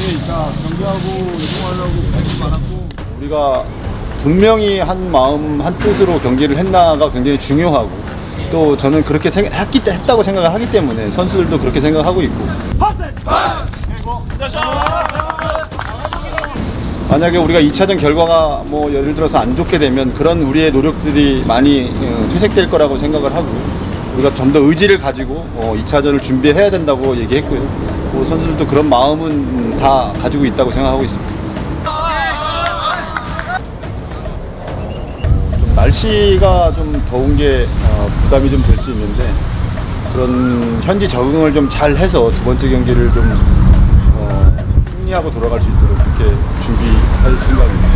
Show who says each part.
Speaker 1: 그러니까 경기하고 운동하려고 관심 많았고.
Speaker 2: 우리가 분명히 한 마음 한 뜻으로 경기를 했나가 굉장히 중요하고 또 저는 그렇게 생, 했기, 했다고 생각을 하기 때문에 선수들도 그렇게 생각하고 있고. 만약에 우리가 2차전 결과가 뭐 예를 들어서 안 좋게 되면 그런 우리의 노력들이 많이 어, 퇴색될 거라고 생각을 하고 우리가 좀 더 의지를 가지고 어, 2차전을 준비해야 된다고 얘기했고요. 뭐 선수들도 그런 마음은 음, 다 가지고 있다고 생각하고 있습니다. 좀 날씨가 좀 더운 게 어, 부담이 좀 될 수 있는데 그런 현지 적응을 좀 잘 해서 두 번째 경기를 좀 어, 승리하고 돌아갈 수 있도록 그렇게 준비할 생각입니다.